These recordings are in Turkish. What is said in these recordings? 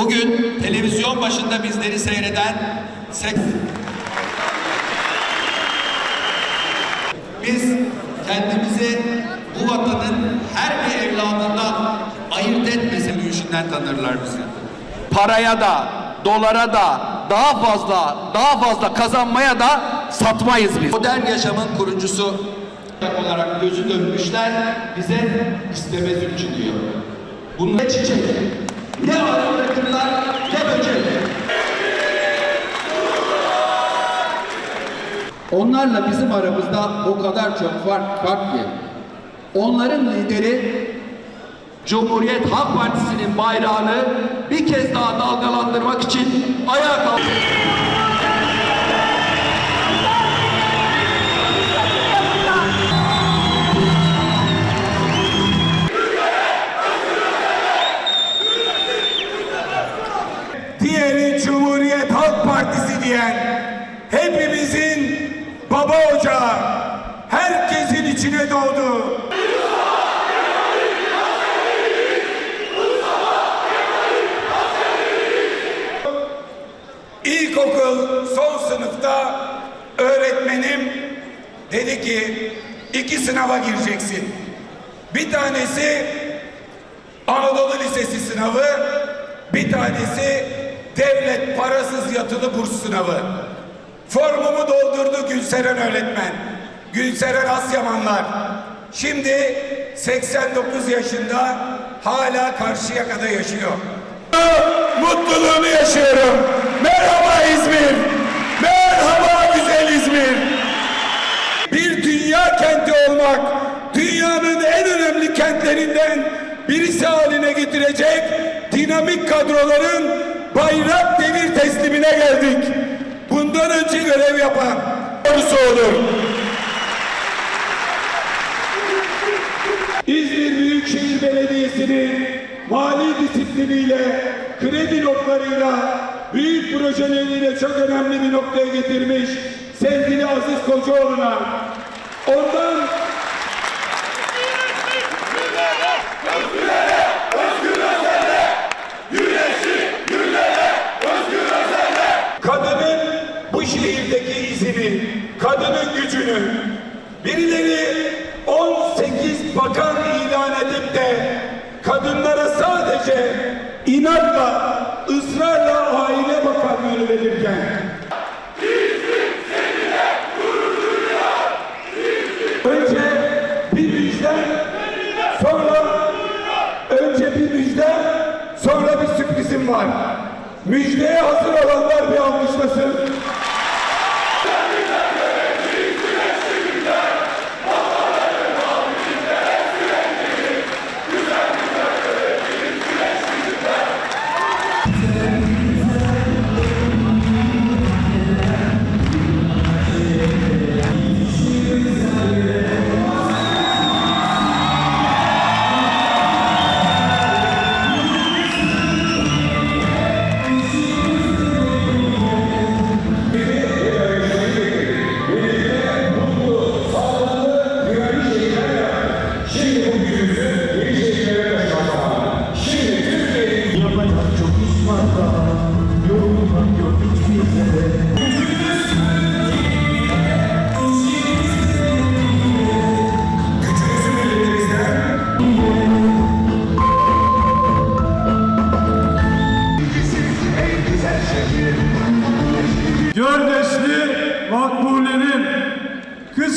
Bugün televizyon başında bizleri seyreden sek... Biz kendimizi bu vatanın her bir evladından ayırt etmese yürüyüşünden tanırlar bizi. paraya da, dolara da, daha fazla, daha fazla kazanmaya da satmayız biz. Modern yaşamın kurucusu olarak gözü dönmüşler bize istemez ülkü diyor. Bunlar çiçek, ne bırakırlar, ne böcek. Onlarla bizim aramızda o kadar çok fark var ki. Onların lideri Cumhuriyet Halk Partisi'nin bayrağını bir kez daha dalgalandırmak için ayağa kalktı. Cumhuriyet Halk Partisi diyen hepimizin baba ocağı herkesin içine doğdu. İlkokul son sınıfta öğretmenim dedi ki iki sınava gireceksin. Bir tanesi Anadolu Lisesi sınavı, bir tanesi devlet parasız yatılı burs sınavı. Formumu doldurdu Gülseren öğretmen. Gülseren Asyamanlar. Şimdi 89 yaşında hala Karşıyaka'da yaşıyor. Mutluluğunu yaşıyorum. Merhaba İzmir. Merhaba güzel İzmir. Bir dünya kenti olmak, dünyanın en önemli kentlerinden birisi haline getirecek dinamik kadroların bayrak devir teslimine geldik. Bundan önce görev yapan doğrusu olur. İzmir Büyükşehir Belediyesi'nin mali disipliniyle, kredi notlarıyla, büyük projeleriyle çok önemli bir noktaya getirmiş sevgili Aziz Kocaoğlu'na ondan kadının gücünü birileri 18 bakan ilan edip de kadınlara sadece inatla, ısrarla aile bakanlığı verirken önce bir müjde, sonra önce bir müjde, sonra bir sürprizim var. Müjdeye hazır olanlar bir alkışlasın.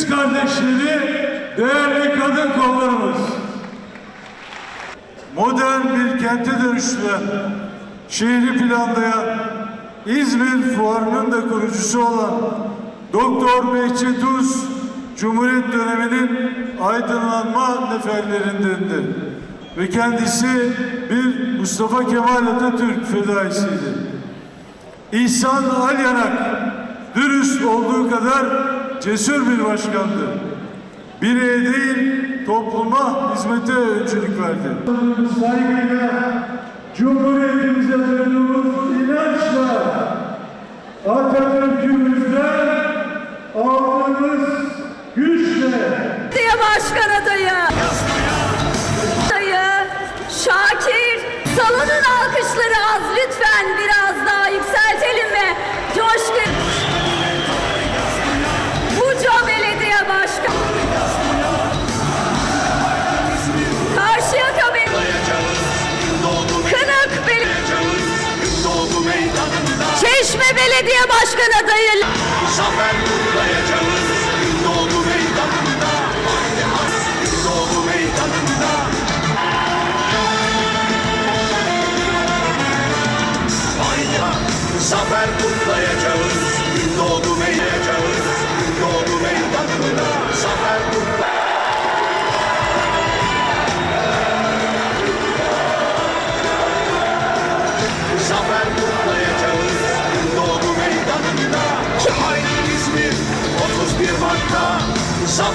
Kız kardeşleri değerli kadın kollarımız. Modern bir kente dönüştüren, şehri planlayan, İzmir Fuarı'nın da kurucusu olan Doktor Behçet Uz, Cumhuriyet döneminin aydınlanma neferlerindendi. Ve kendisi bir Mustafa Kemal Atatürk fedaisiydi. İhsan Alyanak dürüst olduğu kadar cesur bir başkandı. Bireye değil topluma hizmete öncülük verdi. Saygıyla Cumhuriyetimize duyduğumuz inançla Atatürk'ümüzden aldığımız güçle Belediye Başkan belediye başkan adayı. Zafer kutlayacağız. Gündoğdu meydanında. Gündoğdu meydanında. Haydi zafer kutlayacağız. Gündoğdu meydanında. Gündoğdu meydanında. Zafer kutlayacağız. Zafer só